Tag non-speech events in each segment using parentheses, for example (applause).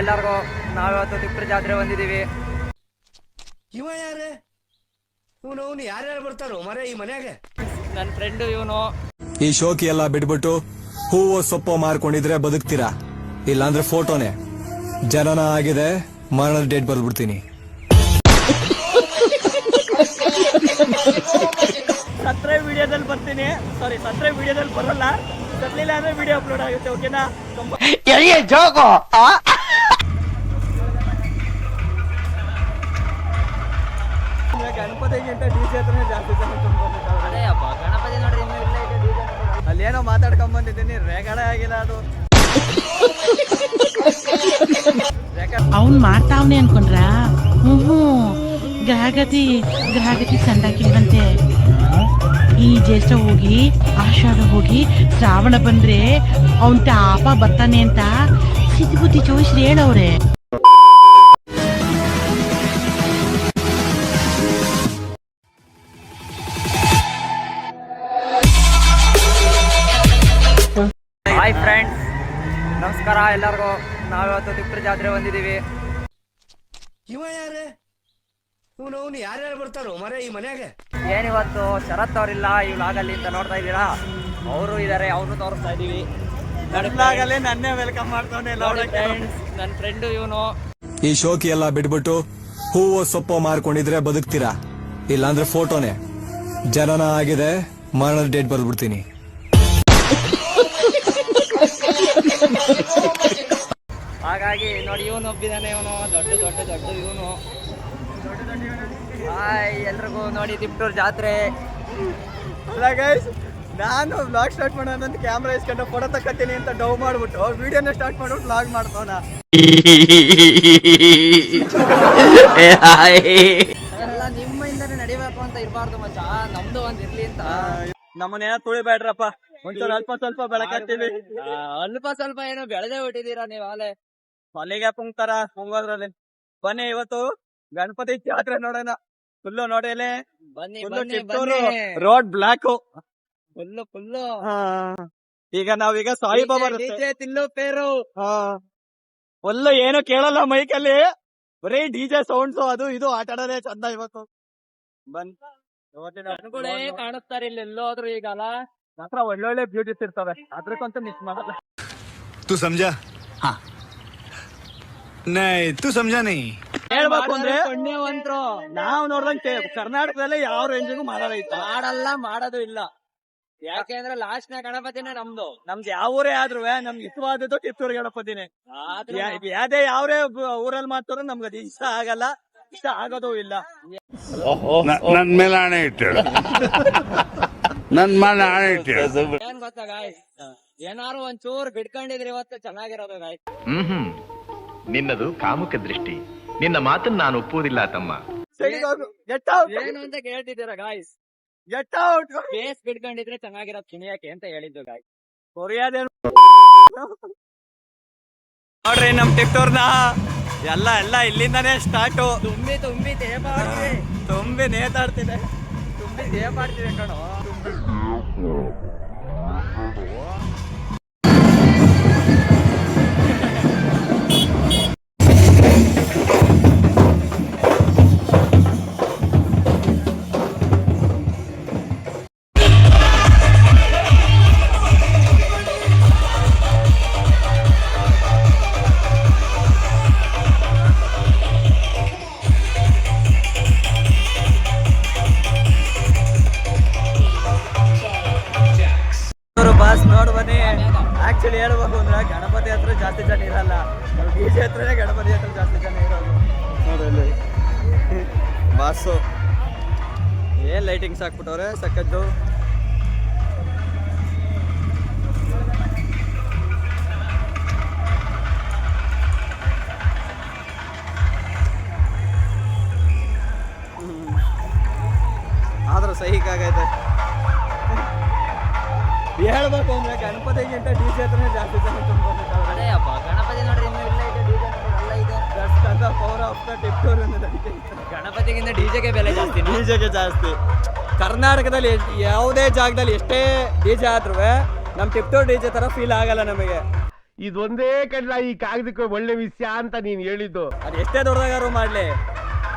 ಎಲ್ಲರಿಗೂ ನಾವಿವತ್ತು ತಿಪ್ಪರ ಜಾತ್ರೆ ಬಂದಿದ್ದೀವಿ ಇವ ಯಾರು? ಇವನು ಅವನು ಯಾರ್ಯಾರು ಬರ್ತಾರೋ? ಮರೆ ಈ ಮನೆಯಾಗ. ನನ್ನ ಫ್ರೆಂಡ್ ಇವನು. ಈ ಶೋಕಿ ಎಲ್ಲ ಬಿಟ್ಬಿಟ್ಟು ಹೂವು ಸೊಪ್ಪು ಮಾರ್ಕೊಂಡಿದ್ರೆ ಬದುಕ್ತೀರಾ? ಇಲ್ಲಾಂದ್ರೆ ಫೋಟೋನೇ. ಜನನ ಆಗಿದೆ ಮರಣದ ಡೇಟ್ ಬರ್ದ್ಬಿಡ್ತೀನಿ. ಸತ್ರೆ ವಿಡಿಯೋದಲ್ಲಿ ಬರ್ತೀನಿ. ಸಾರಿ ಸತ್ರೆ ವಿಡಿಯೋದಲ್ಲಿ ಬರಲ್ಲ. ಸತ್ಲಿಲ್ಲ ಅಂದ್ರೆ ವಿಡಿಯೋ ಅಪ್ಲೋಡ್ ಆಗುತ್ತೆ ಓಕೆನಾ ಗಣಪತಿಗಿಂತ ಡಿ ಜೆ ಹತ್ರನೇ ಜಾಸ್ತಿ ಜನ ತುಂಬ್ಕೊಂಡಿದ್ದಾರೆ ಗಣಪತಿ ನೋಡ್ರಿ ಇನ್ನೂ ಇಲ್ಲ ಇದೆ. ಅಲ್ಲೇನೋ ಮಾತಾಡ್ಕೊಂಡ್ ಬಂದಿದ್ದೀನಿ ರೇಗಡೆ ಆಗಿಲ್ಲ ಅದು. ಅವ್ನ್ ಮಾಡ್ತಾವ್ನೆ ಅನ್ಕೊಂಡ್ರ? ಹ್ಞೂ ಹ್ಞೂ ಗ್ರಹಗತಿ ಗ್ರಹಗತಿ ಸಂಡಾಕಿಲ್ವಂತೆ ಈ ಜ್ಯೇಷ್ಠ ಹೋಗಿ ಆಷಾಢ ಹೋಗಿ ಶ್ರಾವಣ ಬಂದ್ರೆ ಅವನ್ ತಾಪ ಬರ್ತಾನೆ ಅಂತ ಸಿದ್ಧಿ ಬುದ್ಧಿ ಜೋಯಿಸ್ರಿ ಹೇಳವ್ರೆ. ಹಾಯ್ ಫ್ರೆಂಡ್ಸ್ ನಮಸ್ಕಾರ ಎಲ್ಲರಿಗೂ. ನಾವಿವತ್ತು ತಿಪ್ಪರ ಜಾತ್ರೆ ಬಂದಿದ್ದೀವಿ. ಇವ ಯಾರೇ? ಇವನು ಅವನು ಯಾರ್ಯಾರು ಬರ್ತಾರೋ ಮರೆ ಈ ಮನ್ಯಾಗ. ಏನಿವತ್ತು ಶರತ್ ಅವರಿಲ್ಲ ಈ ವ್ಲಾಗಲ್ಲಿ ಅಂತ ನೋಡ್ತಾ ಇದ್ದೀರಾ? ಅವರು ಇದ್ದಾರೆ ಅವ್ರು ತೋರಿಸ್ತಾ ಇದೀವಿ ನನ್ನೇ ವೆಲ್ಕಮ್ ಮಾಡ್ತಾನೆ ನನ್ನ ಫ್ರೆಂಡು ಇವನು. ಈ ಶೋಕಿ ಎಲ್ಲ ಬಿಟ್ಬಿಟ್ಟು ಹೂವು ಸೊಪ್ಪು ಮಾರ್ಕೊಂಡಿದ್ರೆ ಬದುಕ್ತೀರಾ? ಇಲ್ಲಾಂದ್ರೆ ಫೋಟೋನೇ. ಜನನ ಆಗಿದೆ ಮರಣದ ಡೇಟ್ ಬರ್ದ್ಬಿಡ್ತೀನಿ. ಹಾಗಾಗಿ ನೋಡಿ ಇವನು ಒಬ್ಬಿದಾನೆ ಇವನು. ದೊಡ್ಡ ದೊಡ್ಡ ದೊಡ್ಡ ಇವನು. ಹಾಯ್ ಎಲ್ರಿಗೂ ನೋಡಿ ತಿಪ್ಟೂರ್ ಜಾತ್ರೆ. ಅಲ್ಲ ಗೈಸ್ ನಾನು ಬ್ಲಾಗ್ ಸ್ಟಾರ್ಟ್ ಮಾಡೋಣ ಅಂತ ಕ್ಯಾಮ್ರಾ ಇಸ್ಕೊಂಡು ಫೋಟೋ ತಕ್ಕತ್ತೀನಿ ಅಂತ ಡೌ ಮಾಡ್ಬಿಟ್ಟು ವಿಡಿಯೋನ ಸ್ಟಾರ್ಟ್ ಮಾಡ್ಬಿಟ್ಟು ಬ್ಲಾಗ್ ಮಾಡ್ತಾವ (laughs) ಎಲ್ಲ ನಿಮ್ಮಿಂದನೇ ನಡಿಬೇಕು ಅಂತ ಇರಬಾರ್ದು ಮಚ್ಚ. ನಮ್ದು ಒಂದ್ ಇರ್ಲಿ ಅಂತ. ನಮ್ಮನ್ನೇನ ತುಳಿಬೇಡ್ರಪ್ಪ. ಒಂಚೂರು ಅಲ್ಪ ಸ್ವಲ್ಪ ಬೆಳಕತ್ತೀವಿ ಅಲ್ಪ ಸ್ವಲ್ಪ ಏನೋ ಬೆಳೆದೇ ಬಿಟ್ಟಿದ್ದೀರಾ ನೀವ್ ಆಲೆ. ಮಲ್ಲಿಗೆ ಪುಂಗ್ತಾರ ಪುಂಗೋದ್ರಲ್ಲಿ ಬನ್ನಿ ಇವತ್ತು ಗಣಪತಿ ಜಾತ್ರೆ ನೋಡೋಣ. ಫುಲ್ಲು ನೋಡಲೆ. ಬನ್ನಿ ರೋಡ್ ಬ್ಲಾಕ್ ಫುಲ್ಲು ಫುಲ್ಲು ಈಗ ನಾವೀಗ ಸಾಯಿಬಾಬಾ ತಿಲ್ಲು ಪೇರು. ಫುಲ್ಲು ಏನು ಕೇಳಲ್ಲ ಮೈಕಲ್ಲಿ ಬರೀ ಡಿಜೆ ಸೌಂಡ್ಸ್ ಅದು ಇದು ಆಟ ಆಡೋದೇ ಚಂದ ಇವತ್ತು. ಬಂದ್ ಕಾಣಿಸ್ತಾರೆ ಇಲ್ಲಿ ಎಲ್ಲೋದ್ರೂ ಈಗ ಅಲ್ಲ ಹತ್ರ ಒಳ್ಳೊಳ್ಳೆ ಬ್ಯೂಟಿಸ್ ಇರ್ತವೆ. ಅದ್ರಕ್ಕಂತೂ ಮಿಸ್ ಮಾಡಲ್ಲ. ತು ಸಂಜಾ. ಹಾ. ನೈತು ಸಂಜಾ ನೀ ಹೇಳ್ಬೇಕು ಅಂದ್ರೆ ಪುಣ್ಯವಂತರು. ನಾವ್ ನೋಡ್ದಂಗೆ ಕರ್ನಾಟಕದಲ್ಲಿ ಯಾವ ರೇಂಜಿಗೂ ಮಾಡೋದೈತೆ ಮಾಡಲ್ಲ ಮಾಡೋದು ಇಲ್ಲ. ಯಾಕೆ ಅಂದ್ರೆ ಲಾಸ್ಟ್ನ ಗಣಪತಿನೇ ನಮ್ದು. ನಮ್ದು ಯಾವ ಊರೇ ಆದ್ರೂ ನಮ್ಗೆ ಇಷ್ಟವಾದದ್ದು ಟಿಪ್ಪೂರ್ ಗಣಪತಿನೇ. ಯಾವ್ದೇ ಯಾವ್ರೇ ಊರಲ್ಲಿ ಮಾಡ್ತಾರೋ ನಮ್ಗೆ ಅದು ಇಷ್ಟ ಆಗಲ್ಲ ಇಷ್ಟ ಆಗೋದು ಇಲ್ಲ. ನನ್ ಮೇಲೆ ಹಣ ಇಟ್ಟು ನನ್ ಮೇಲೆ ಹಣ ಇಟ್ಟು ಏನ್ ಗೊತ್ತಾಗ ಗಾಯ್ಸ್ ಏನಾರು ಒಂಚೂರ್ ಬಿಡ್ಕೊಂಡಿದ್ರಿ ಇವತ್ತು ಚೆನ್ನಾಗಿರೋದು ಹ್ಮ್ ಹ್ಮ್. ನಿನ್ನದು ಕಾಮುಕ ದೃಷ್ಟಿ. ನಿನ್ನ ಮಾತನ್ನ ನಾನು ಒಪ್ಪುವುದಿಲ್ಲ ತಮ್ಮ. ಏನು ಅಂತ ಕೇಳ್ತಿದ್ದೀರಾ ಗಾಯ್ಸ್. ಬೇಸ್ ಬಿಡ್ಕೊಂಡಿದ್ರೆ ಚೆನ್ನಾಗಿರೋದು ತಿಳಿಯಕ್ಕೆ ಅಂತ ಹೇಳಿದ್ದು ಗಾಯ್ಸ್ ಕೊರಿಯಾದೇನು ನೋಡ್ರಿ ನಮ್ ಟಿಕ್ಟೋರ್ನ. ಎಲ್ಲ ಎಲ್ಲ ಇಲ್ಲಿಂದಾನೇ ಸ್ಟಾರ್ಟು ತುಂಬಿ ತುಂಬಿ ತೇಪಾಡ್ತಿದೆ ತುಂಬಿ ನೇತಾಡ್ತಿದೆ. ತುಂಬಿ ದೇಪಾಡ್ತಿದೆ ಕಣೋ. ಆದ್ರೂ ಸಹಿಕಾಗೈತೆ ಹೇಳ್ಬೇಕು ಅಂದ್ರೆ ಗಣಪತಿಗಿಂತ ಡಿ ಜೆ ಹತ್ರನೇ ಜಾಸ್ತಿ ಜನ ತುಂಬಿಕೊಂಡಿದ್ದಾರೆ. ಅದೇ ಅಪ್ಪ ಗಣಪತಿ ನೋಡ್ರಿ ಇನ್ನೂ ಇಲ್ಲ ಇದೆ ಎಲ್ಲ ಇದೆ. The power of the Tiptur ಗಣಪತಿಗಿಂತ ಡಿಜೆಗೆ ಬೆಲೆ ಜಾಸ್ತಿ ಡಿ ಜೆಗೆ ಜಾಸ್ತಿ. ಕರ್ನಾಟಕದಲ್ಲಿ ಯಾವುದೇ ಜಾಗದಲ್ಲಿ ಎಷ್ಟೇ ಡಿ ಜೆ ಆದ್ರೂ ನಮ್ಮ ಟಿಪ್ಟೋರ್ ಡಿ ಜೆ ಥರ ಫೀಲ್ ಆಗಲ್ಲ ನಮಗೆ. ಇದೊಂದೇ ಕಡಲ ಈ ಕಾಗದಕ್ಕೆ ಒಳ್ಳೆ ವಿಷಯ ಅಂತ ನೀನ್ ಹೇಳಿದ್ದು. ಅದು ಎಷ್ಟೇ ದೊಡ್ಡದಾಗಾರು ಮಾಡಲಿ.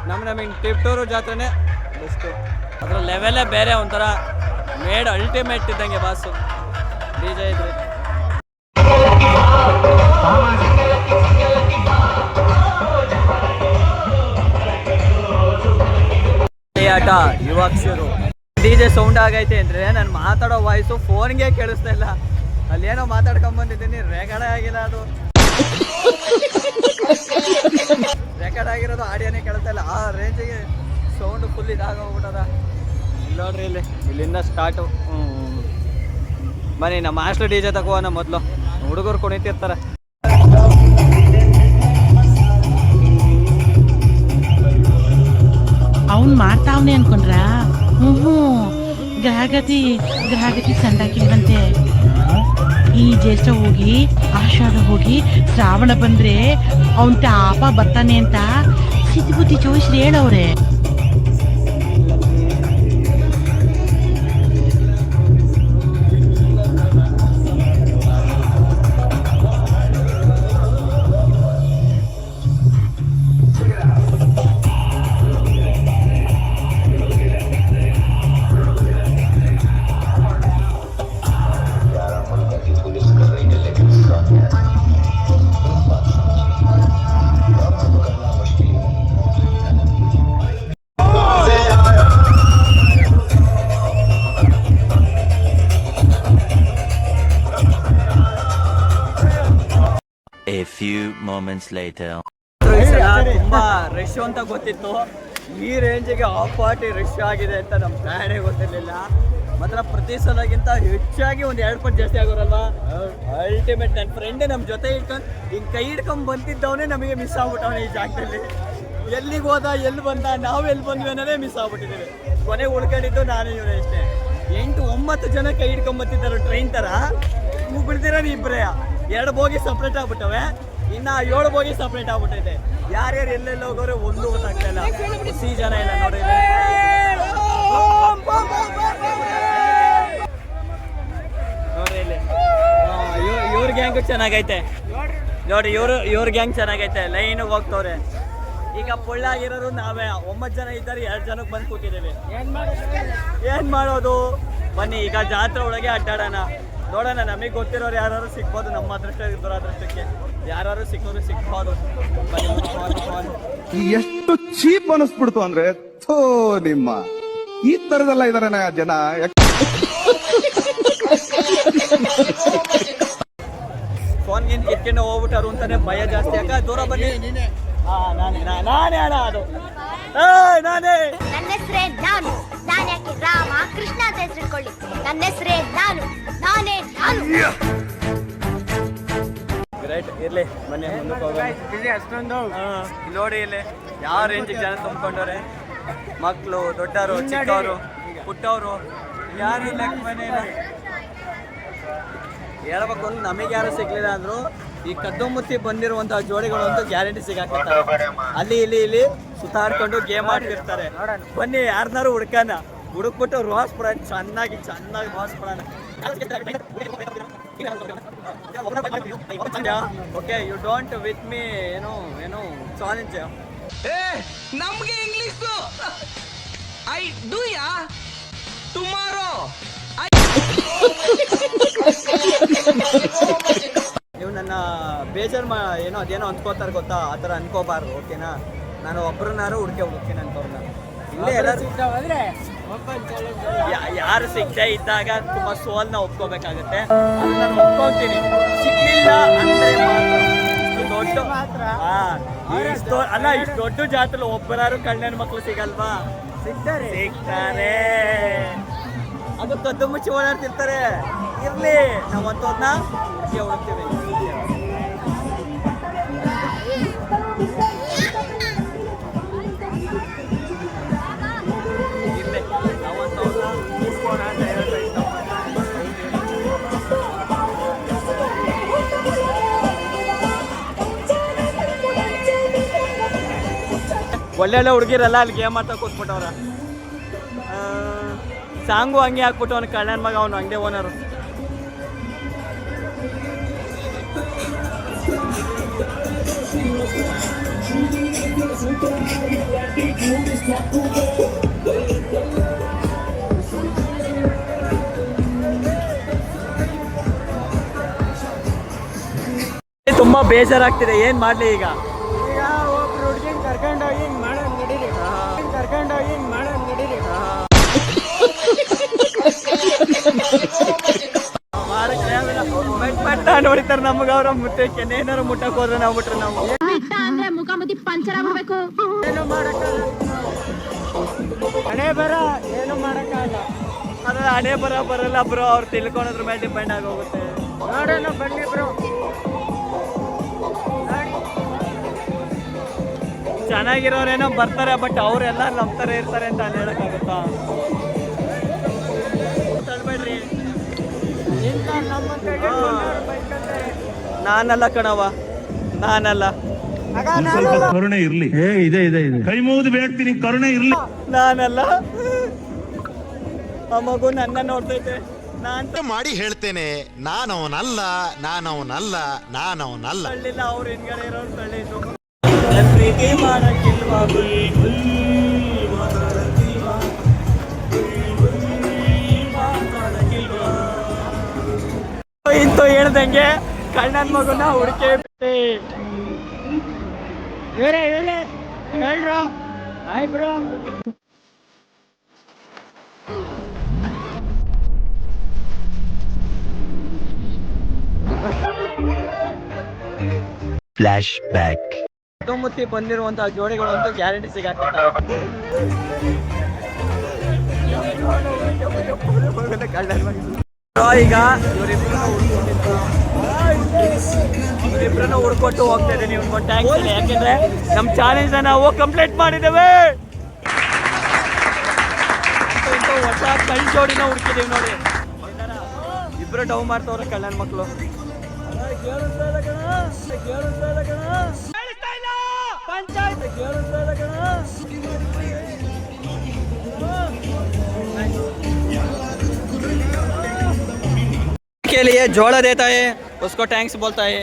ನಮ್ ನಮಗೆ ಟಿಪ್ಟೋರ್ ಜಾತ್ರೆನೇ ಬೆಸ್ಟು ಅದ್ರ ಲೆವೆಲೇ ಬೇರೆ ಒಂಥರ ಮೇಡ್ ಅಲ್ಟಿಮೇಟ್ ಇದ್ದಂಗೆ ಬಾಸು ಡಿ ಜೆ ಇದ್ರೆ ಆಟ ಇವಾಗ ಶುರು. ಡಿ ಜೆ ಸೌಂಡ್ ಆಗೈತೆ ಅಂದ್ರೆ ನಾನು ಮಾತಾಡೋ ವಾಯ್ಸು ಫೋನ್ಗೆ ಕೇಳಿಸ್ತಾ ಇಲ್ಲ. ಅಲ್ಲೇನೋ ಮಾತಾಡ್ಕೊಂಡ್ ಬಂದಿದ್ದೀನಿ ರೆಕಾರ್ಡ್ ಆಗಿಲ್ಲ ಅದು. (laughs) ರೆಕಾರ್ಡ್ ಆಗಿರೋದು ಆಡಿಯೋನೇ ಕೇಳ್ತಾ ಇಲ್ಲ. ಆ ರೇಂಜಿಗೆ ಸೌಂಡ್ ಫುಲ್ ಇದಾಗೋಗ್ಬಿಟ್ಟದ ಇಲ್ಲ ನೋಡ್ರಿ ಇಲ್ಲಿ ಇಲ್ಲಿಂದ ಸ್ಟಾರ್ಟು ಬನ್ನಿ ನಮ್ಮ ಮಾಸ್ಟರ್ ಡಿ ಜೆ ತಗೋಣ ಮೊದಲು. ಹುಡುಗರು ಕುಣಿತಿರ್ತಾರೆ. ಅವ್ನು ಮಾಡ್ತಾವನೆ ಅನ್ಕೊಂಡ್ರ? ಹ್ಞೂ ಹ್ಞೂ ಗ್ರಹಗತಿ ಗ್ರಹಗತಿ ಸಂಡಾಕಿಲ್ವಂತೆ ಈ ಜ್ಯೇಷ್ಠ ಹೋಗಿ ಆಷಾಢ ಹೋಗಿ ಶ್ರಾವಣ ಬಂದ್ರೆ ಅವನ್ ತಾಪ ಬರ್ತಾನೆ ಅಂತ. ಸಿದ್ಧಿ ಬುದ್ಧಿ ಚೋಯಿಸ್ರಿ ಹೇಳವ್ರೆ moments later. ರಶ್ ಅಂತ ಗೊತ್ತಿತ್ತು. ಈ ರೇಂಜಿಗೆ ಆಫ್ ಪಾರ್ಟಿ ರಶ್ ಆಗಿದೆ ಅಂತ ನಮ್ಮ ಪ್ಲಾನೇ ಗೊತ್ತಿರಲಿಲ್ಲ. ಮಾತ್ರ ಪ್ರತಿ ಸಲಗಿಂತ ಹೆಚ್ಚಾಗಿ ಒಂದು ಎರಡು ಪಟ್ಟು ಜಾಸ್ತಿ ಆಗೋರಲ್ವಾ? ಅಲ್ಟಿಮೇಟ್ ನನ್ನ ಫ್ರೆಂಡ್ ನಮ್ಮ ಜೊತೆ ಇಟ್ಕೊಂಡು ಹಿಂಗೆ ಕೈ ಹಿಡ್ಕೊಂಡು ಬಂದಿದ್ದವನೇ ನಮಗೆ ಮಿಸ್ ಆಗ್ಬಿಟ್ಟವನೇ ಈ ಜಾಗದಲ್ಲಿ. ಎಲ್ಲಿಗೆ ಹೋದ ಎಲ್ಲಿ ಬಂದ, ನಾವು ಎಲ್ಲಿ ಬಂದ್ವಿ ಅನ್ನೋದೇ ಮಿಸ್ ಆಗ್ಬಿಟ್ಟಿದ್ದೀವಿ ಕೊನೆ ಉಳ್ಕೊಂಡಿದ್ದು ನಾನು ಇವನೇ ಅಷ್ಟೇ. ಎಂಟು, ಒಂಬತ್ತು ಜನ ಕೈ ಹಿಡ್ಕೊಂಡ್ ಬರ್ತಿದ್ದಾರೆ ಟ್ರೈನ್ ಥರ ನೀ ಇಬ್ಬರೇ ಎರಡು ಬೋಗಿ ಸಪ್ರೇಟ್ ಆಗ್ಬಿಟ್ಟವೆ. ಇನ್ನ ಏಳು ಬೋಗಿ ಸಪ್ರೇಟ್ ಆಗ್ಬಿಟ್ಟೈತೆ. ಯಾರ್ಯಾರು ಎಲ್ಲೆಲ್ಲಿ ಹೋಗೋರು ಒಂದು ಗೊತ್ತಾಗ್ತಾ ಇಲ್ಲ. ಸಿ ಜನ ಇಲ್ಲ. ನೋಡಿ ಇವ್ರ ಗ್ಯಾಂಗು ಚೆನ್ನಾಗೈತೆ. ನೋಡಿ, ಇವರು ಇವ್ರ ಗ್ಯಾಂಗ್ ಚೆನ್ನಾಗೈತೆ. ಲೈನ್ ಹೋಗ್ತವ್ರೆ. ಈಗ ಪೊಳ್ಳಾಗಿರೋರು ನಾವೇ. ಒಂಬತ್ತು ಜನ ಇದ್ದಾರೆ, ಎರಡು ಜನಕ್ಕೆ ಬಂದು ಕೂತಿದ್ದೀವಿ. ಏನ್ ಮಾಡೋದು? ಬನ್ನಿ, ಈಗ ಜಾತ್ರೆ ಒಳಗೆ ಅಡ್ಡಾಡೋಣ. ನೋಡೋಣ, ನಮಗೆ ಗೊತ್ತಿರೋರು ಯಾರು ಸಿಗ್ಬೋದು, ನಮ್ಮ ಅದೃಷ್ಟ ದುರಾದೃಷ್ಟಕ್ಕೆ ಯಾರು ಸಿಕ್ಕೋರು ಹೋಗೋಣ, ಹೋಗೋಣ. ಎಷ್ಟು ಚೀಪ್ ಅನಿಸ್ಬಿಡ್ತು ಅಂದ್ರೆ ಥೋ ನಿಮ್ಮ. ಈ ತರದೆಲ್ಲ ಇದಾರೆ ಜನ. ಫೋನ್ ಗಿನ್ ಕಿಟ್ಕೊಂಡು ಹೋಗ್ಬಿಟ್ಟಾರು ಅಂತಾನೆ ಭಯ ಜಾಸ್ತಿ. ಯಾಕ ದೂರ ಬನ್ನಿ. ಹಾ ನಾನೇ. ನಾನೇ ಅಣ್ಣ ಅದು. ಏಯ್, ನಾನೇ. ನನ್ನ ಹೆಸರೇ ನಾನು. ನಾನ್ಯಾಕೆ ರಾಮ ಕೃಷ್ಣ ಅಂತ ಹೆಸರಿಟ್ಕೊಳ್ಳಿ. ನನ್ನ ಹೆಸರೇ ನಾನು. ನಾನೇ ನಾನು. ರೈಟ್ ಇರ್ಲಿ ಬನ್ನಿ ಮುಂದಕ್ಕೆ ಹೋಗೋಣ. ಹಾ, ಇಲ್ಲಿ ನೋಡಿ ಇಲ್ಲಿ ಯಾವ ರೇಂಜಿಗೆ ಜನ ತುಂಬಿಕೊಂಡವ್ರೆ? ಮಕ್ಕಳು ದೊಡ್ಡವರು ಚಿಕ್ಕವರು ಪುಟ್ಟವರು ಯಾರು ಇಲ್ಲ ಮನೆ ಇಲ್ಲ ಹೇಳ್ಬೇಕು ಅಂದ್ರೆ ನಮಗೆ ಯಾರು ಸಿಗ್ಲಿಲ್ಲ ಅಂದ್ರು ಈ ಕದ್ದು ಮುತ್ತಿ ಬಂದಿರುವಂತಹ ಜೋಡಿಗಳು ಅಂತೂ ಗ್ಯಾರಂಟಿ ಸಿಗಾಕತ್ತಾರೆ ಅಲ್ಲಿ ಇಲ್ಲಿ ಇಲ್ಲಿ ಸುತ್ತಾಡ್ಕೊಂಡು ಗೇಮ್ ಆಡ್ತಿರ್ತಾರೆ. ಬನ್ನಿ ಯಾರನ್ನಾರು ಹುಡ್ಕನ? ಹುಡುಕ್ಬಿಟ್ಟು ರೋಸ್ ಬಿಡ ಚೆನ್ನಾಗಿ ಚೆನ್ನಾಗಿ ರೋಸ್ ಬಿಡೋಣ okay you don't with me ಏನು ಏನು ಚಾಲೆಂಜ್ ನಮ್ಗೆ English I do ya tomorrow ನೀವು ನನ್ನ ಬೇಜಾರು ಮಾ ಏನೋ ಅದೇನೋ ಅನ್ಕೋತಾರೆ ಗೊತ್ತಾ? ಆ ಥರ ಅನ್ಕೋಬಾರ್ದು ಓಕೆನಾ ನಾನು ಒಬ್ಬರನ್ನಾರು ಹುಡ್ಕೆ ಹೋಗ್ತೀನಿ ಅನ್ಕೋರ್ನ ಇಲ್ಲೇ ಎಲ್ಲರೂ ಯಾರು ಸಿಗದೆ ಇದ್ದಾಗ ತುಂಬಾ ಸೋಲ್ನ ಒಪ್ಕೋಬೇಕಾಗತ್ತೆ. ಅದನ್ನ ನಾನು ಒಪ್ಕೊಂತೀನಿ ಸಿಗ್ಲಿಲ್ಲ ಅಂದ್ರೆ ದೊಡ್ಡ ಅಲ್ಲ ಇಷ್ಟು ದೊಡ್ಡ ಜಾತ್ರೆ ಒಬ್ಬರಾರು ಕಣ್ಣನ ಮಕ್ಕಳು ಸಿಗಲ್ವಾ? ಸಿಗ್ತಾರೆ. ಸಿಗ್ತಾರೆ. ಅದು ಕದ್ದು ಮುಚ್ಚಿ ಓಡಾಡ್ತಿರ್ತಾರೆ. ಇರ್ಲಿ ನಾವು ಅಂತವ್ರನ್ನ ಹುಡುಕಿ ಹುಡುಕ್ತೀವಿ ಒಳ್ಳೆ ಹುಡುಗಿರಲ್ಲ ಅಲ್ಲಿ ಗೇಮ್ ಆಡ್ತಾ ಕೂತ್ಬಿಟ್ಟವ್ರ. ಸಾಂಗು ಹಂಗೆ ಹಾಕ್ಬಿಟ್ಟು ಅವ್ನು ಕಲ್ಯಾಣ ಮಗ, ಅವನು ಹಂಗೆ ಓನರು. ತುಂಬಾ ಬೇಜಾರಾಗ್ತಿದೆ ಏನ್ ಮಾಡ್ಲಿ ಈಗ? ನೋಡಿತಾರ ನಮಗ ಅವ್ರ ಮುಟ್ಟಕ್ಕೆ ಏನಾರು ಮುಟ್ಟಕ್ ಹೋದ್ರೆ ನಾವು ಬಿಟ್ರೆ ನಾವು ಅಂದ್ರೆ ಮುಖಾಮುಖಿ ಪಂಚರ್ ಮಾಡಕ್ಕಾಗಲ್ಲ. ಅದ್ರ ಹಣೆ ಬರ ಬರಲ್ಲ ಬ್ರೋ ಅವ್ರು ತಿಳ್ಕೊಳೋದ್ರ ಮೇಲೆ ಡಿಪೆಂಡ್ ಆಗೋಗುತ್ತೆ. ನೋಡೋಣ ಬನ್ನಿ ಬ್ರೋ. ಚೆನ್ನಾಗಿರೋರೇನೋ ಬರ್ತಾರೆ ಬಟ್ ಅವರೆಲ್ಲ ನಮ್ಮ ಥರ ಇರ್ತಾರೆ ಅಂತ ಅಲ್ಲಿ ಹೇಳಕ್ಕಾಗುತ್ತಾ? ನಾನಲ್ಲ ಕಣವ ನಾನಲ್ಲ. ಕರುಣೆ ಇರ್ಲಿ. ಇದೆ ಇದೆ ಇದೆ. ಕೈ ಮುಗಿದು ಬೇಡ್ತೀನಿ ಕರುಣೆ ಇರ್ಲಿ. ನಾನಲ್ಲ. ಆ ಮಗು ನನ್ನ ನೋಡ್ತೈತೆ. ನಾನ್ ಮಾಡಿ ಹೇಳ್ತೇನೆ ನಾನವನಲ್ಲ ನಾನವನಲ್ಲ ನಾನವನಲ್ಲ. ತಳ್ಳಿಲ್ಲ ಅವ್ರ ಹಿಂದ್ಗಡೆ ಇರೋರು ತಳ್ಳಿದ್ದು ನನ್ ಪ್ರೀತಿ ಮಾಡಕ್ಕಿಲ್ವಾ ಮಾತಾಡಕ್ಕಿಲ್ವಾ? ಇಂತು ಹೇಳ್ದಂಗೆ ಕಣ್ಣನ್ ಮಗುನ ಹುಡುಕೆ ಇವರೇ ಇವರೇ ಹೇಳ್ರು. Hi bro. ಫ್ಲಾಶ್ ಬ್ಯಾಕ್ ಸುತ್ತಮುತ್ತಿ ಬಂದಿರುವಂತಹ ಜೋಡಿಗಳಂತೂ ಗ್ಯಾರಂಟಿ ಸಿಗಾಕತ್ತ ಈಗ ಹುಡ್ಕೊಟ್ಟು ಹೋಗ್ತಾ ಇದ್ದೀನಿ ಒಂದು ಟ್ಯಾಂಕ್ ಯಾಕೆಂದ್ರೆ ನಮ್ಮ ಚಾಲೆಂಜ್ ನಾವು ಕಂಪ್ಲೀಟ್ ಮಾಡಿದ್ದೇವೆ. ಹೊಸ ಕೈ ಜೋಡಿನ ಹುಡುಕಿದೀವಿ ನೋಡಿ. ಇಬ್ರು ಡೌ ಮಾಡ್ತಾವ್ರೆ ಕಲ್ಯಾಣ ಮಕ್ಕಳು के लिए जोड़ा देता है उसको टैंक्स बोलता है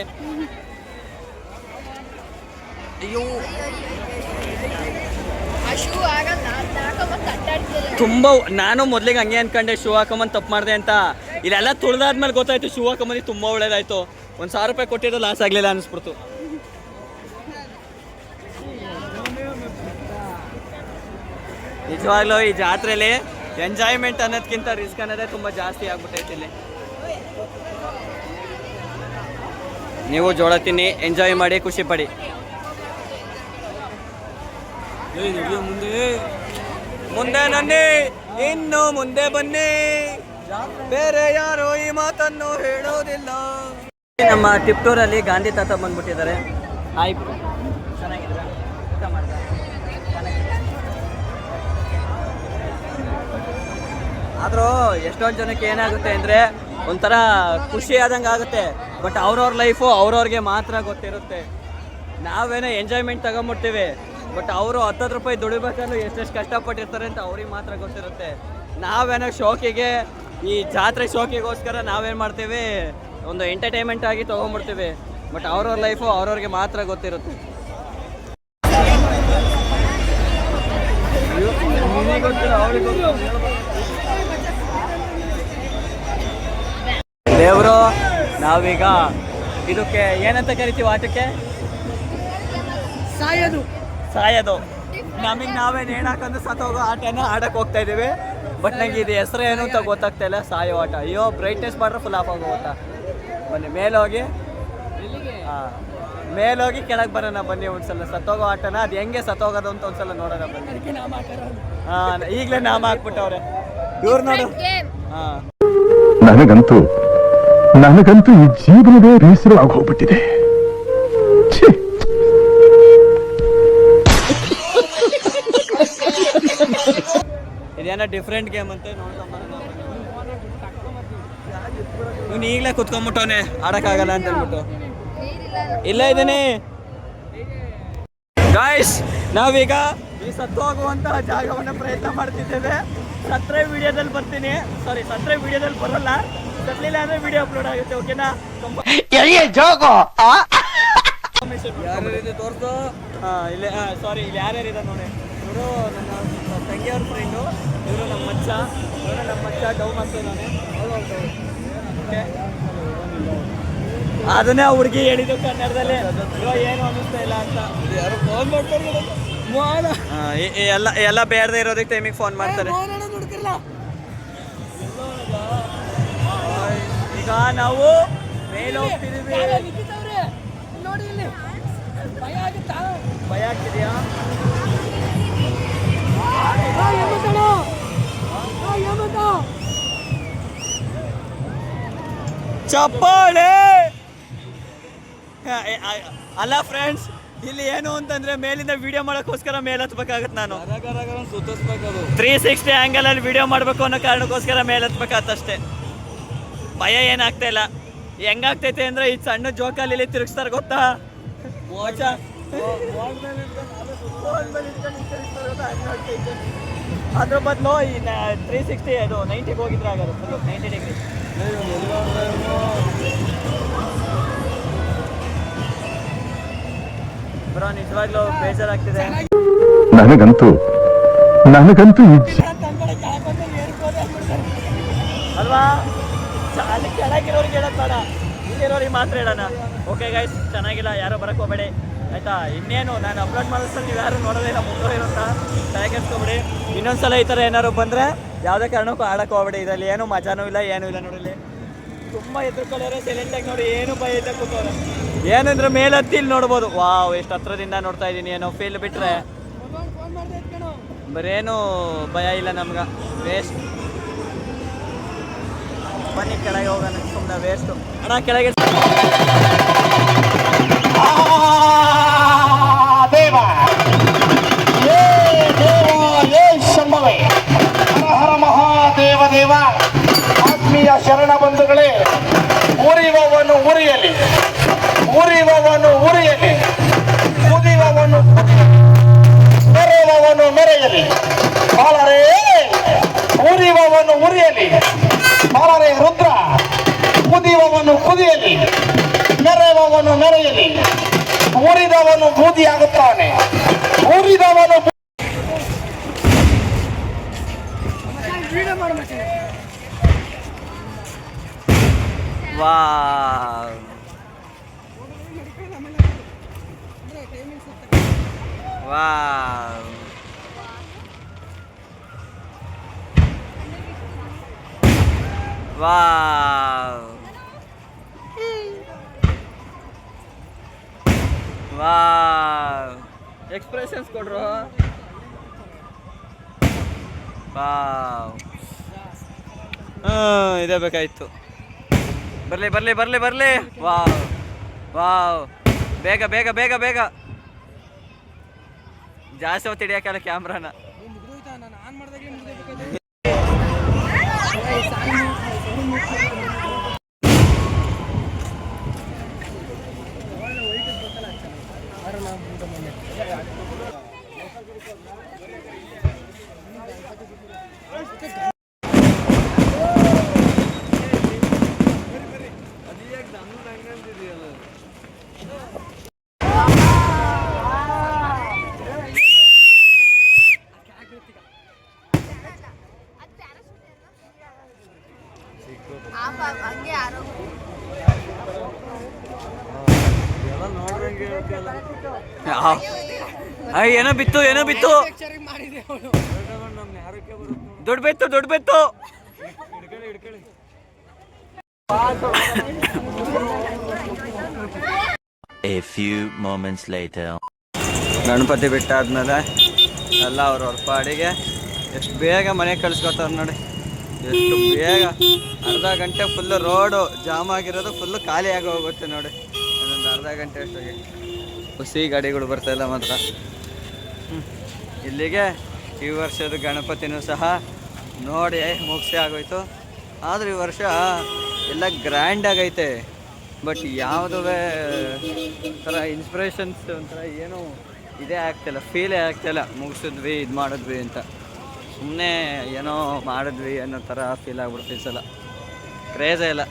ತುಂಬ ನಾನು ಮೊದ್ಲಿಗೆ ಹಂಗೆ ಅನ್ಕೊಂಡೆ ಶೂ ಹಾಕೊಂಬಂದು ತಪ್ಪು ಮಾಡಿದೆ ಅಂತ ಇಲ್ಲೆಲ್ಲ ತುಳಿದಾದ್ಮೇಲೆ ಗೊತ್ತಾಯ್ತು ಶೂ ಹಾಕೊಂಬಂದು ತುಂಬ ಒಳ್ಳೇದಾಯ್ತು ಒಂದು ಸಾವಿರ ರೂಪಾಯಿ ಕೊಟ್ಟಿದ್ದು ಲಾಸ್ ಆಗಲಿಲ್ಲ ಅನಿಸ್ಬಿಡ್ತು ನಿಜವಾಗ್ಲೂ ಈ ಜಾತ್ರೆಲಿ ಎಂಜಾಯ್ಮೆಂಟ್ ಅನ್ನೋದಕ್ಕಿಂತ ರಿಸ್ಕ್ ಅನ್ನೋದೇ ತುಂಬ ಜಾಸ್ತಿ ಆಗ್ಬಿಟ್ಟೈತೆ ಇಲ್ಲಿ. ನೀವು ಜೋಳ ತಿನ್ನಿ ಎಂಜಾಯ್ ಮಾಡಿ ಖುಷಿ ಪಡಿ. ಮುಂದೆ. ಮುಂದೆ ನನ್ನಿ ಇನ್ನು ಮುಂದೆ ಬನ್ನಿ. ಬೇರೆ ಯಾರು ಈ ಮಾತನ್ನು ಹೇಳೋದಿಲ್ಲ. ನಮ್ಮ ಟಿಪ್ಟೂರಲ್ಲಿ ಗಾಂಧಿ ತಾತ ಬಂದ್ಬಿಟ್ಟಿದ್ದಾರೆ. ಆಯ್ತು ಚೆನ್ನಾಗಿದ್ರೆ ಊಟ ಚೆನ್ನಾಗಿದ್ದೀರಾ ಆದರೂ ಎಷ್ಟೊಂದು ಜನಕ್ಕೆ ಏನಾಗುತ್ತೆ ಅಂದರೆ ಒಂಥರ ಖುಷಿ ಆದಂಗೆ ಆಗುತ್ತೆ. ಬಟ್ ಅವ್ರವ್ರ ಲೈಫು ಅವ್ರವ್ರಿಗೆ ಮಾತ್ರ ಗೊತ್ತಿರುತ್ತೆ. ನಾವೇನೋ ಎಂಜಾಯ್ಮೆಂಟ್ ತಗೊಂಬಿಡ್ತೀವಿ. ಬಟ್ ಅವರು ಹತ್ತತ್ತು ರೂಪಾಯಿ ದುಡಿಬೇಕಾದ್ರೂ ಎಷ್ಟೆಷ್ಟು ಕಷ್ಟಪಟ್ಟಿರ್ತಾರೆ ಅಂತ ಅವ್ರಿಗೆ ಮಾತ್ರ ಗೊತ್ತಿರುತ್ತೆ. ನಾವೇನೋ ಶೋಕಿಗೆ, ಈ ಜಾತ್ರೆ ಶೋಕಿಗೋಸ್ಕರ ನಾವೇನು ಮಾಡ್ತೀವಿ? ಒಂದು ಎಂಟರ್ಟೈನ್ಮೆಂಟ್ ಆಗಿ ತೊಗೊಂಬಿಡ್ತೀವಿ. ಬಟ್ ಅವ್ರವ್ರ ಲೈಫು ಅವ್ರವ್ರಿಗೆ ಮಾತ್ರ ಗೊತ್ತಿರುತ್ತೆ. ಅವ್ರಿಗೆ ದೇವರು ನಾವೀಗ ಇದಕ್ಕೆ ಏನಂತ ಕರಿತೀವಿ ಆಟಕ್ಕೆ? ಸಾಯೋದು. ಸಾಯೋದು. ನಮಗೆ ನಾವೇ ನೇಣಾಕಂದು ಸತ್ತೋಗೋ ಆಟನ ಆಡಕ್ಕೆ ಹೋಗ್ತಾ ಇದ್ದೀವಿ ಬಟ್ ನಂಗೆ ಇದು ಹೆಸರು ಏನು ಅಂತ ಗೊತ್ತಾಗ್ತಾ ಇಲ್ಲ ಸಾಯೋ ಆಟ. ಅಯ್ಯೋ ಬ್ರೈಟ್ನೆಸ್ ಮಾಡ್ರೆ ಫುಲ್ ಆಫ್ ಆಗೋ ಆಟ ಬನ್ನಿ ಮೇಲೋಗಿ. ಹಾಂ ಮೇಲೋಗಿ ಕೆಳಗೆ ಬರೋಣ ಬನ್ನಿ ಒಂದ್ಸಲ. ಸತ್ತೋಗೋ ಆಟನ ಅದು ಹೆಂಗೆ ಸತ್ತೋಗೋದು ಅಂತ ಒಂದ್ಸಲ ನೋಡೋಣ ಬನ್ನಿ. ಹಾಂ ಈಗಲೇ ನಾಮ ಹಾಕ್ಬಿಟ್ಟವ್ರೆ. ಇವ್ರು ನೋಡು. ಹಾಂ ನನಗಂತೂ ನನಗಂತೂ ಈ ಜೀವನವೇ ಬೇಸರ ಆಗೋಗ್ಬಿಟ್ಟಿದೆ ಇದೇನೋ ಡಿಫ್ರೆಂಟ್ ಗೇಮ್ ಅಂತ ಇವ್ನು ಈಗಲೇ ಕುತ್ಕೊಂಡ್ಬಿಟ್ಟವನೆ, ಆಡಕ್ಕಾಗಲ್ಲ ಅಂತ ಹೇಳ್ಬಿಟ್ಟು ಇಲ್ಲ ಇದ್ದೀನಿ. ಗಾಯ್ಸ್ ನಾವೀಗ ಈ ಸತ್ತು ಹೋಗುವಂತಹ ಜಾಗವನ್ನು ಪ್ರಯತ್ನ ಮಾಡ್ತಿದ್ದೇವೆ. ಸತ್ರೆ ವಿಡಿಯೋದಲ್ಲಿ ಬರ್ತೀನಿ. ಸಾರಿ ಸತ್ರೆ ವಿಡಿಯೋದಲ್ಲಿ ಬರಲ್ಲ. ಸತ್ಲಿಲ್ಲ ಅಂದ್ರೆ ವಿಡಿಯೋ ಅಪ್ಲೋಡ್ ಆಗುತ್ತೆ ಓಕೆನಾ ಯಾರ್ಯಾರಿದೆ ತೋರ್ಸು? ಹಾಂ ಇಲ್ಲ ಸಾರಿ ಇಲ್ಲಿ ಇದ್ದಾರೆ ನೋಡಿ? ಇವರು ನನ್ನ ತಂಗಿಯವ್ರ ಫ್ರೆಂಡು ಇವರು ನಮ್ಮ ಮಚ್ಚ ಇವರು ನಮ್ಮ ಮಚ್ಚ ಡವ್ ಮಾಡ್ತಿದ್ದಾನೆ ಓಕೆ ಅದನ್ನೇ ಆ ಹುಡುಗಿ ಹೇಳಿದ್ದು ಕನ್ನಡದಲ್ಲಿ. ಇವಾಗ ಏನು ಅನಿಸ್ತಾ ಇಲ್ಲ ಅಂತ. ಯಾರು ಫೋನ್ ಮಾಡ್ತಾರೆ ಎಲ್ಲ ಎಲ್ಲ ಬೇಡದೆ ಇರೋದಕ್ಕೆ ಟೈಮಿಗೆ ಫೋನ್ ಮಾಡ್ತಾರೆ. ನಾವು ಮೇಲೆ ಇಲ್ಲಿ ಭಯ ಆಗ್ತಿದ್ಯಾ? ಚಪ್ಪಾಳೆ! ಅಲ್ಲ ಫ್ರೆಂಡ್ಸ್ ಇಲ್ಲಿ ಏನು ಅಂತಂದ್ರೆ ಮೇಲಿಂದ ವಿಡಿಯೋ ಮಾಡೋಕ್ಕೋಸ್ಕರ ಮೇಲೆ ಹತ್ಬೇಕಾಗತ್ತೆ ನಾನು. ತ್ರೀ ಸಿಕ್ಸ್ಟಿ ಆಂಗಲ್ ಅಲ್ಲಿ ವಿಡಿಯೋ ಮಾಡಬೇಕು ಅನ್ನೋ ಕಾರಣಕ್ಕೋಸ್ಕರ ಮೇಲೆ ಹತ್ಬೇಕಾಗತ್ತಷ್ಟೇ ಭಯ ಏನಾಗ್ತಾ ಇಲ್ಲ. ಹೆಂಗಾಗ್ತೈತೆ ಅಂದ್ರೆ ಈ ಸಣ್ಣ ಜೋಕಾಲಿ ಇಲ್ಲಿ ತಿರುಗಿಸ್ತಾರೆ ಗೊತ್ತಾ? ಮೋಚ ಅದ್ರ ಬದಲು ಈ ತ್ರೀ ಸಿಕ್ಸ್ಟಿ ಅದು ನೈಂಟಿಗೆ ಹೋಗಿದ್ರೆ ಆಗೋದು. ಫುಲ್ಲು ನೈಂಟಿ ಡಿಗ್ರಿ ಬ್ರೋ ನಿಜವಾಗ್ಲೂ ಬೇಜಾರಾಗ್ತಿದೆ. ನನಗಂತೂ ನನಗಂತೂ ಅಲ್ವಾ? ಅಲ್ಲಿ ಕೆಳಗಿರೋರಿಗೆ ಹೇಳೋದು ಬೇಡ ಇಲ್ಲಿರೋರಿಗೆ ಮಾತ್ರ ಹೇಳೋಣ. ಓಕೆ ಗೈಸ್ ಚೆನ್ನಾಗಿಲ್ಲ, ಯಾರೋ ಹೋಗಬೇಡಿ. ಆಯ್ತಾ? ಇನ್ನೇನು, ನಾನು ಅಪ್ಲೋಡ್ ಮಾಡೋದ್ರಲ್ಲಿ ನೀವು ಯಾರು ನೋಡೋದಿಲ್ಲ ಮುಂದುವರಿರುತ್ತಾ ಇನ್ನೊಂದು ಇನ್ನೊಂದ್ಸಲ ಈ ಥರ ಏನಾದ್ರು ಬಂದರೆ ಯಾವುದೇ ಕಾರಣಕ್ಕೂ ಆಡಕ್ಕೆ ಹೋಗ್ಬೇಡಿ. ಇದರಲ್ಲಿ ಏನೂ ಮಜಾನೂ ಇಲ್ಲ, ಏನೂ ಇಲ್ಲ ನೋಡಿಲ್ಲಿ. ತುಂಬ ಎದುರ್ಕೊಳ್ಳೋರೆ ಸೈಲೆಂಟಾಗಿ ನೋಡಿ, ಏನು ಭಯ ಇದ್ದ ಕೂತವ್ರೆ ಏನಂದ್ರೆ ಮೇಲೆ ಹತ್ತಿ ಇಲ್ಲಿ ನೋಡ್ಬೋದು. ವಾವ್, ಎಷ್ಟು ಹತ್ರದಿಂದ ನೋಡ್ತಾ ಇದ್ದೀನಿ ಏನೋ ಫೀಲ್ ಬಿಟ್ಟರೆ ಬರೇನು ಭಯ ಇಲ್ಲ ನಮ್ಗೆ. ವೇಸ್ಟ್ ಬನ್ನಿ, ಕೆಳಗೆ ಹೋಗೋಣ ಸುಮ್ಮನೆ ವೇಸ್ಟು ಅಣ್ಣ, ಕೆಳಗೆ ಶರಣ ಬಂಧುಗಳೇ ಉರಿಯುವವನು ಉರಿಯಲಿ ಉರಿಯುವವನು ಉರಿಯಲಿ ಕುದಿಯುವವನು ಮೆರೆಯುವವನು ಮೆರೆಯಲಿ ಬಾಲರೇ ಉರಿವವನು ಉರಿಯಲಿ ಬಾಳರೇ ರುದ್ರ. ಕುದಿಯುವವನು ಕುದಿಯಲಿ ಮೆರೆಯುವವನು ಮೆರೆಯಲಿ ಊರಿದವನು ಬೂದಿಯಾಗುತ್ತಾನೆ. ಬರಲಿ ಬರಲಿ ಬರಲಿ ಬರಲಿ. Wow wow. ಬೇಗ ಬೇಗ ಬೇಗ ಬೇಗ. ಜಾಸ್ತಿ ಹೊತ್ತು ಹಿಡಿಯೋಕ್ಕಲ್ಲ ಕ್ಯಾಮ್ರಾನ ಹಂಗೆ ಆರೋಗ್ಯ ಅಯ್ಯ ಏನೋ ಬಿತ್ತು ಏನೋ ಬಿತ್ತು. ದುಡ್ಡು ಬಿತ್ತು ದುಡ್ಡು ಬಿತ್ತು A few moments later. Ganapati ಬಿಟ್ಟಾದ್ಮೇಲೆ ಎಲ್ಲ ಅವ್ರ ಅವ್ರ ಪಾಡಿಗೆ ಎಷ್ಟು ಬೇಗ ಮನೆ ಕಳಿಸ್ಕೊತಾರೆ ನೋಡಿ. ಎಷ್ಟು ಬೇಗ. ಅರ್ಧ ಗಂಟೆ ಫುಲ್ಲು ರೋಡು ಜಾಮ್ ಆಗಿರೋದು ಫುಲ್ಲು ಖಾಲಿ ಆಗಿ ಹೋಗುತ್ತೆ ನೋಡಿ. ಒಂದೊಂದು ಅರ್ಧ ಗಂಟೆ ಅಷ್ಟೊಗೆ ಹುಸಿ ಗಾಡಿಗಳು ಬರ್ತಾ ಇಲ್ಲ ಮಾತ್ರ. ಇಲ್ಲಿಗೆ ಈ ವರ್ಷದ ಗಣಪತಿನೂ ಸಹ ನೋಡಿ ಮುಗಿಸಿ ಆಗೋಯ್ತು. ಆದ್ರೆ ಈ ವರ್ಷ ಎಲ್ಲ ಗ್ರ್ಯಾಂಡ್ ಆಗೈತೆ. ಬಟ್ ಯಾವುದೇ ಒಂಥರ ಇನ್ಸ್ಪಿರೇಷನ್ಸ್ ಒಂಥರ ಏನೂ ಇದೇ ಆಗ್ತಿಲ್ಲ ಫೀಲೇ ಆಗ್ತಿಲ್ಲ. ಮುಗಿಸಿದ್ವಿ, ಇದು ಮಾಡಿದ್ವಿ ಅಂತ. ಸುಮ್ಮನೆ ಏನೋ ಮಾಡಿದ್ವಿ ಅನ್ನೋ ಥರ ಫೀಲ್ ಆಗ್ಬಿಡ್ತು ಸಲ. ಕ್ರೇಜೇ ಇಲ್ಲ.